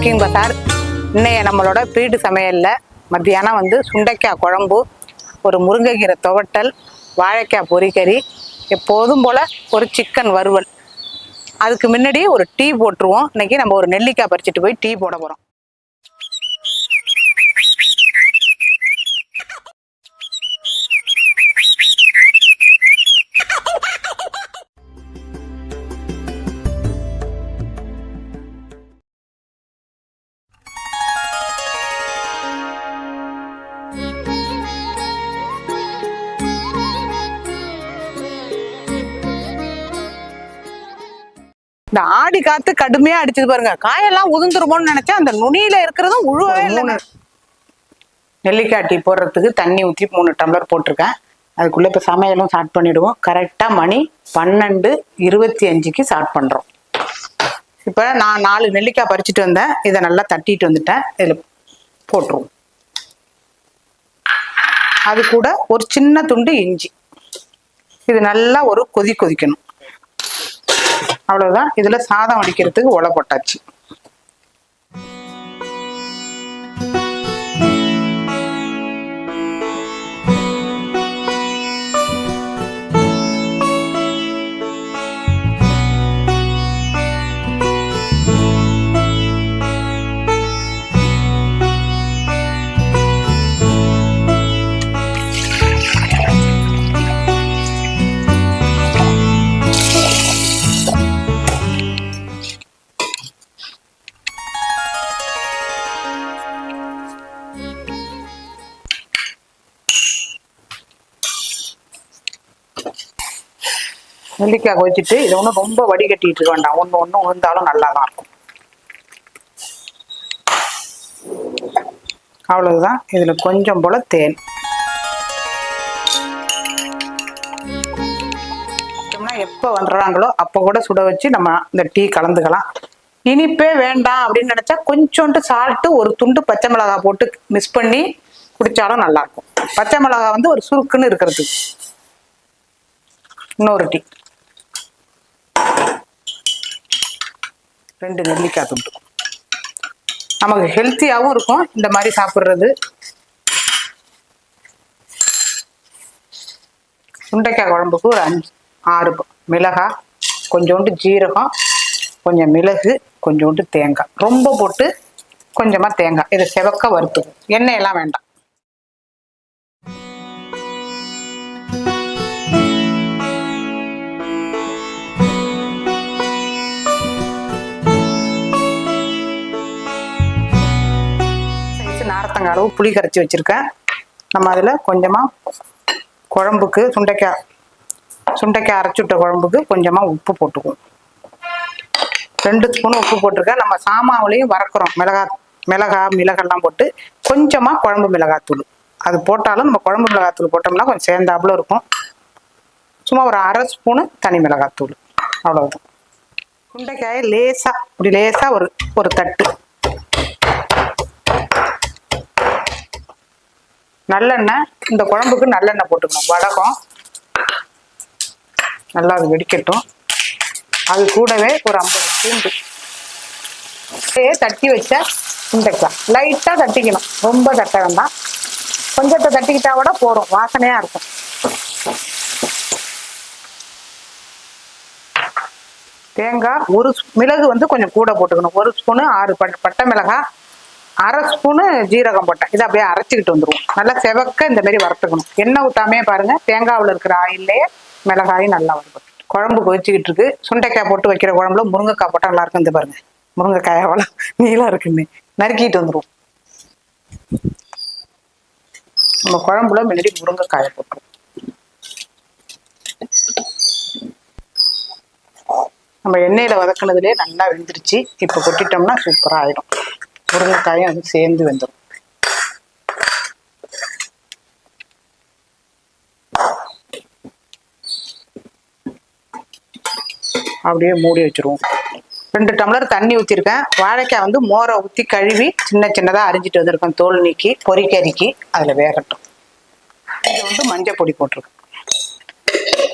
Cooking பசார் இன்னைய நம்மளோட bead சமையலில் மத்தியானம் வந்து சுண்டைக்காய் குழம்பு ஒரு முருங்கைக்கீரை துவட்டல் வாழைக்காய் பொரிக்கறி எப்போதும் போல் ஒரு சிக்கன் வறுவல். அதுக்கு முன்னாடி ஒரு டீ போட்டுருவோம். இன்னைக்கு நம்ம ஒரு நெல்லிக்காய் பறிச்சுட்டு போய் டீ போட போகிறோம் இந்த ஆடி காத்து கடுமையா அடிச்சது பாருங்க. காயெல்லாம் உதிர்ந்துருமோன்னு நினைச்சா அந்த நுனியில இருக்கிறதும் உழுவவே இல்லைங்க. நெல்லிக்காய் டீ போடுறதுக்கு தண்ணி ஊற்றி மூணு டம்ளர் போட்டிருக்கேன். அதுக்குள்ளே இப்போ சமையலும் ஸ்டார்ட் பண்ணிடுவோம். கரெக்டாக மணி பன்னெண்டு இருபத்தி அஞ்சுக்கு ஸ்டார்ட் பண்ணுறோம் இப்போ நான் நாலு நெல்லிக்காய் பறிச்சுட்டு வந்தேன். இதை நல்லா தட்டிட்டு வந்துட்டேன். இதில் போட்டுருவோம். அது கூட ஒரு சின்ன துண்டு இஞ்சி. இது நல்லா ஒரு கொதி கொதிக்கணும். அவ்வளவுதான். இதுல சாதம் வடிக்கிறதுக்கு உலை போட்டாச்சு. நெல்லிக்காய் கொதிச்சுட்டு இதை ஒன்றும் ரொம்ப வடிகட்டிட்டு இருக்க வேண்டாம். ஒன்று ஒன்று உளுந்தாலும் நல்லா தான் இருக்கும். அவ்வளவுதான். இதில் கொஞ்சம் போல தேன். எப்போ வந்துடுறாங்களோ அப்போ கூட சுட வச்சு நம்ம இந்த டீ கலந்துக்கலாம். இனிப்பே வேண்டாம் அப்படின்னு நினச்சா கொஞ்சோண்டு சால்ட்டு ஒரு துண்டு பச்சை மிளகாய் போட்டு மிக்ஸ் பண்ணி குடித்தாலும் நல்லாயிருக்கும் பச்சை மிளகாய் வந்து ஒரு சுருக்குன்னு இருக்கிறது. இன்னொரு டீ. ரெண்டு நெல்லிக்காய் துண்டு நமக்கு ஹெல்த்தியாகவும் இருக்கும். இந்த மாதிரி சாப்பிட்றது. சுண்டைக்காய் குழம்புக்கு ஒரு அஞ்சு ஆறு மிளகாய் கொஞ்சோண்டு ஜீரகம் கொஞ்சம் மிளகு கொஞ்சோண்டு தேங்காய். ரொம்ப போட்டு கொஞ்சமாக தேங்காய். இதை செவக்க வறுத்துக்கும் எண்ணெய் எல்லாம் வேண்டாம். சைஸ் அளவு புளி கரைச்சி வச்சுருக்கேன். நம்ம அதில் கொஞ்சமாக குழம்புக்கு சுண்டைக்காய் சுண்டைக்காய் அரைச்சி விட்ட குழம்புக்கு கொஞ்சமாக உப்பு போட்டுக்குவோம். ரெண்டு ஸ்பூன் உப்பு போட்டிருக்கேன். நம்ம சாமாவிலையும் வறக்குறோம். மிளகா மிளகா மிளகெல்லாம் போட்டு கொஞ்சமாக குழம்பு மிளகாத்தூள். அது போட்டாலும் நம்ம குழம்பு மிளகாத்தூள் போட்டோம்னா கொஞ்சம் சேர்ந்தாப்புல இருக்கும். சும்மா ஒரு அரை ஸ்பூனு தனி மிளகாத்தூள். அவ்வளோதான் சுண்டைக்காயை லேசாக இப்படி லேசாக ஒரு ஒரு தட்டு. நல்லெண்ணெய் இந்த குழம்புக்கு நல்லெண்ணெய் போட்டுக்கணும். வடகம். நல்லா அது வெடிக்கட்டும். அது கூடவே ஒரு ஐம்பது பூண்டு. தட்டி வச்ச சுண்டைக்காய் லைட்டாக தட்டிக்கணும். ரொம்ப தட்ட வேண்டாம். கொஞ்சத்தை தட்டிக்கிட்டா கூட போதும். வாசனையாக இருக்கும். தேங்காய் ஒரு மிளகு வந்து கொஞ்சம் கூட போட்டுக்கணும். ஒரு ஸ்பூனு ஆறு பட்டை மிளகாய் அரை ஸ்பூனு ஜீரகம் போட்டேன். இதை அப்படியே அரைச்சிக்கிட்டு வந்துருவோம். நல்லா செவக்க இந்த மாதிரி வறுத்துக்கணும். எண்ணெய் ஊட்டாமே பாருங்க. தேங்காவில் இருக்கிற ஆயிலே மிளகாயும் நல்லா வறுக்கணும் குழம்பு கொதிச்சுக்கிட்டு இருக்கு. சுண்டைக்காய் போட்டு வைக்கிற குழம்புல முருங்கைக்காய் போட்டால் நல்லா இருக்கும் இந்த பாருங்க. முருங்கைக்காய் எவ்வளோ நீளம் இருக்குன்னு. நறுக்கிட்டு வந்துடுவோம் நம்ம குழம்புல முன்னாடி முருங்கைக்காயை போட்டுருவோம். நம்ம எண்ணெயில வதக்குனதுலேயே நல்லா வெந்துருச்சு. இப்போ கொட்டிட்டோம்னா சூப்பராக ஆயிடும். முருங்கைக்காயும் அது சேர்ந்து வந்துடும் அப்படியே மூடி வச்சிருவோம். ரெண்டு டம்ளர் தண்ணி ஊற்றிருக்கேன் வாழைக்காய் வந்து மோரை ஊற்றி கழுவி சின்ன சின்னதாக அரிஞ்சிட்டு வந்திருக்கேன். தோல் நீக்கி பொரிக்கறிக்கு அதில் வேகட்டும். இது வந்து மஞ்சள் பொடி போட்டிருக்கேன்.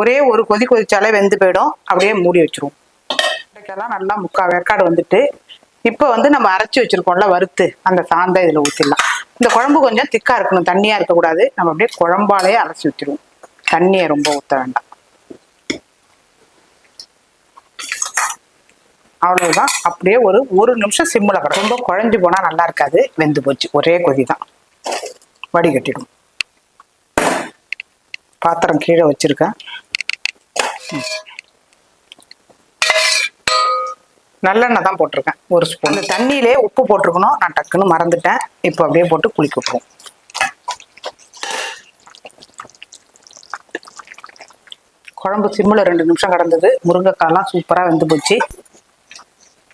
ஒரே ஒரு கொதி கொதிச்சாலே வெந்து போயிடும். அப்படியே மூடி வச்சிருவோம். வாழைக்காய்லாம் நல்லா முக்கால் வேக்காடு வந்துட்டு இப்போ வந்து நம்ம அரைச்சி வச்சிருக்கோம்ல வறுத்து அந்த சாந்தை இதில் ஊற்றிடலாம் இந்த குழம்பு கொஞ்சம் திக்கா இருக்கணும் தண்ணியா இருக்கக்கூடாது. நம்ம அப்படியே குழம்பாலேயே அரைச்சி ஊற்றிடுவோம் தண்ணியை ரொம்ப ஊற்ற வேண்டாம். அவ்வளவுதான். அப்படியே ஒரு ஒரு நிமிஷம் சிம்மில் கிடக்கும். ரொம்ப குழஞ்சு போனால் நல்லா இருக்காது. வெந்து போச்சு. ஒரே கொதி தான் வடிகட்டிடும். பாத்திரம் கீழே வச்சிருக்கேன். நல்லெண்ணெய் தான் போட்டிருக்கேன். ஒரு ஸ்பூன் இந்த தண்ணியிலே உப்பு போட்டிருக்கணும். நான் டக்குன்னு மறந்துட்டேன். இப்போ அப்படியே போட்டு குளிக்க விட்டுருவோம். குழம்பு சிம்மில் ரெண்டு நிமிஷம் கிடந்தது. முருங்கைக்காய்லாம் சூப்பராக வெந்து போச்சு.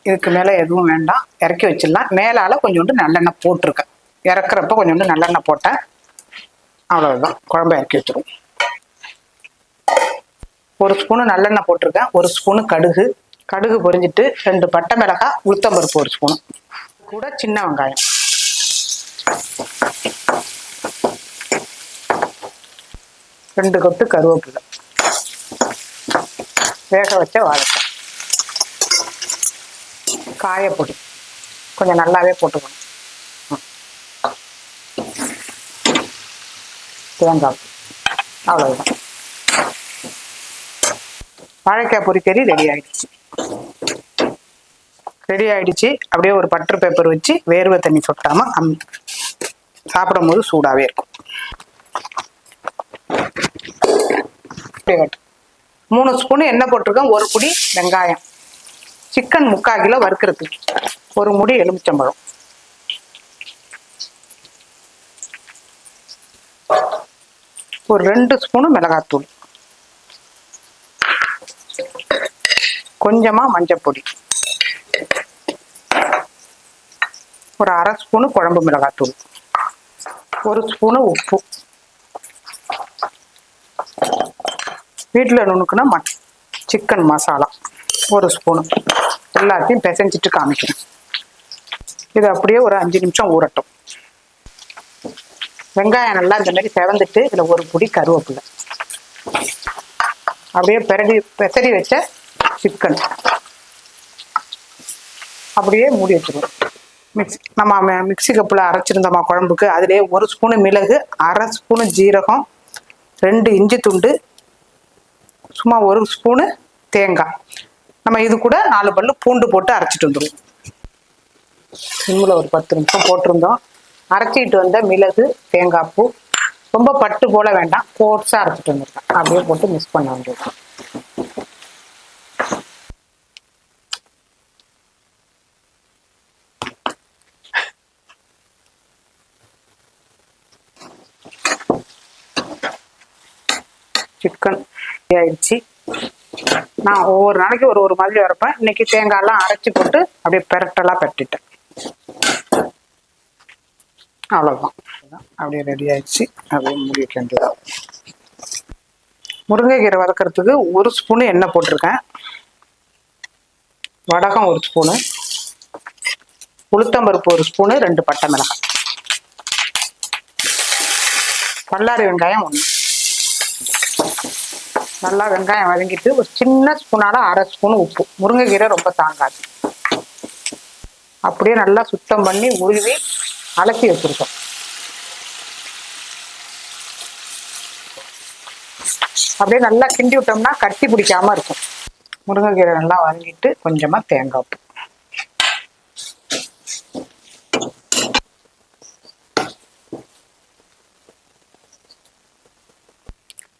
இதுக்கு மேலே எதுவும் வேண்டாம். இறக்கி வச்சிடலாம். மேலால் கொஞ்சோண்டு நல்லெண்ணெய் போட்டிருக்கேன். இறக்குறப்ப கொஞ்சோண்டு நல்லெண்ணெய் போட்டேன். அவ்வளோதான் குழம்பு இறக்கி வச்சிருவோம். ஒரு ஸ்பூனு நல்லெண்ணெய் போட்டிருக்கேன். ஒரு ஸ்பூனு கடுகு. கடுகு பொரிஞ்சிட்டு ரெண்டு பட்டை மிளகாய் உளுத்தம்பருப்பு ஒரு ஸ்பூனு. கூட சின்ன வெங்காயம். ரெண்டு கொத்து கருவேப்பிலை. வேக வச்ச வாழைக்காய் காயப்பொடி. கொஞ்சம் நல்லாவே போட்டுக்கணும். தேங்காய் அவ்வளோதான் வாழைக்காய் பொறிக்கறி ரெடி ஆகிடுச்சு ரெடி ஆயிடுச்சு. அப்படியே ஒரு பட்டர் பேப்பர் வச்சு வேர்வை தண்ணி சொட்டாம அம் சாப்பிடும் போது சூடாவே இருக்கும். மூணு ஸ்பூன் எண்ணெய் போட்டிருக்கேன் ஒரு புடி வெங்காயம். சிக்கன் முக்கால் கிலோ வறுக்கிறதுக்கு. ஒரு முடி எலுமிச்சம்பழம். ஒரு ரெண்டு ஸ்பூனு மிளகாத்தூள். கொஞ்சமா மஞ்சப்பொடி. ஒரு அரை ஸ்பூனு குழம்பு மிளகாத்தூள். ஒரு ஸ்பூனு உப்பு. வீட்டில் நுணுக்குனா மட் சிக்கன் மசாலா ஒரு ஸ்பூனு. எல்லாத்தையும் பிசைஞ்சிட்டு காமிக்கணும் இது அப்படியே ஒரு அஞ்சு நிமிஷம் ஊறட்டும். வெங்காயம் நல்லா இந்த மாதிரி செவந்துட்டு இதில் ஒரு பொடி கருவேப்பிலை. அப்படியே பிறடி பெசரி வச்ச சிக்கன் அப்படியே மூடி வச்சுருவோம் மிக்ஸ் நம்ம மிக்சி மிக்ஸி கப்பில் அரைச்சிருந்தோமா குழம்புக்கு. அதிலே ஒரு ஸ்பூனு மிளகு அரை ஸ்பூனு ஜீரகம் ரெண்டு இஞ்சி துண்டு சும்மா ஒரு ஸ்பூனு தேங்காய். நம்ம இது கூட நாலு பல்லு பூண்டு போட்டு அரைச்சிட்டு வந்துடுவோம் சிம்மில் ஒரு பத்து நிமிஷம் போட்டிருந்தோம். அரைச்சிட்டு வந்த மிளகு தேங்காய் பூ ரொம்ப பட்டு போல வேண்டாம். கோட்ஸாக அரைச்சிட்டு வந்துருக்கேன் அப்படியே போட்டு மிக்ஸ் பண்ண வேண்டியது சிக்கன் ஆயிடுச்சு. நான் ஒவ்வொரு நாளைக்கு ஒரு ஒரு மாதிரி வரப்பேன் இன்னைக்கு தேங்காயெல்லாம் அரைச்சி போட்டு அப்படியே பெரட்டெல்லாம் பெரட்டிட்டேன் அவ்வளோதான் அப்படியே ரெடி ஆயிடுச்சு. அப்படியே முடிக்க வேண்டியதான் முருங்கைக்கீரை வதக்கிறதுக்கு ஒரு ஸ்பூனு எண்ணெய் போட்டிருக்கேன். வடகம் ஒரு ஸ்பூனு உளுத்தம்பருப்பு ஒரு ஸ்பூனு ரெண்டு பட்டை மிளகாய். பல்லாரி வெங்காயம் ஒன்று நல்லா வெங்காயம் வதங்கிட்டு ஒரு சின்ன ஸ்பூனால அரை ஸ்பூன் உப்பு. முருங்கைக்கீரை ரொம்ப தாங்காது. அப்படியே நல்லா சுத்தம் பண்ணி உருவி அலசி வச்சிருக்கோம். அப்படியே நல்லா கிண்டி விட்டோம்னா கட்டி பிடிக்காம இருக்கும். முருங்கைக்கீரை நல்லா வதங்கிட்டு கொஞ்சமாக தேங்காய்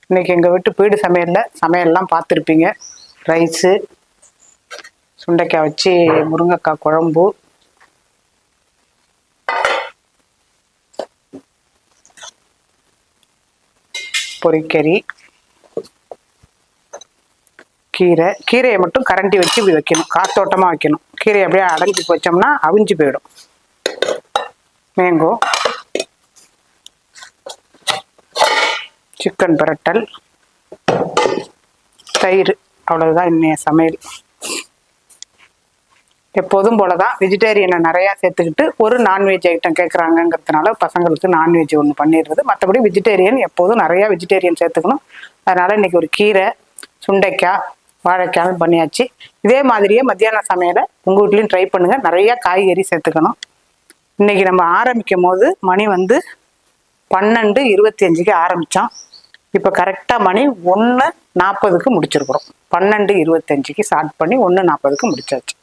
இன்றைக்கி இன்னைக்கு எங்கள் வீட்டு பீடு சமையலில் சமையல்லாம் பார்த்துருப்பீங்க. ரைஸு சுண்டைக்காய் வச்சு முருங்கைக்காய் குழம்பு. பொரிக்கறி கீரை கீரையை மட்டும் கரண்டி வச்சு இப்படி வைக்கணும். காத்தோட்டமாக வைக்கணும். கீரையை அப்படியே அடைஞ்சு வச்சோம்னா அவிஞ்சு போயிடும். மேங்கோ. சிக்கன் பிரட்டல் தயிர் அவ்வளவுதான் இன்னைய சமையல். எப்போதும் போல தான் வெஜிடேரியனை நிறையா சேர்த்துக்கிட்டு ஒரு நான்வெஜ் ஐட்டம் கேட்குறாங்கங்கிறதுனால பசங்களுக்கு நான்வெஜ் ஒன்று பண்ணிடுறது. மற்றபடி வெஜிடேரியன் எப்போதும் நிறையா வெஜிடேரியன் சேர்த்துக்கணும். அதனால் இன்னைக்கு ஒரு கீரை சுண்டைக்காய் வாழைக்காயும் பண்ணியாச்சு. இதே மாதிரியே மத்தியான சமையலை உங்கள் வீட்லேயும் ட்ரை பண்ணுங்கள் நிறைய காய்கறி சேர்த்துக்கணும். இன்னைக்கு நம்ம ஆரம்பிக்கும் போது மணி வந்து பன்னெண்டு இருபத்தி அஞ்சுக்கு ஆரம்பித்தோம் இப்போ கரெக்டாக மணி ஒன்று நாற்பதுக்கு முடிச்சிருக்கிறோம். பன்னெண்டு இருபத்தஞ்சுக்கு ஸ்டார்ட் பண்ணி ஒன்று நாற்பதுக்கு முடிச்சாச்சு.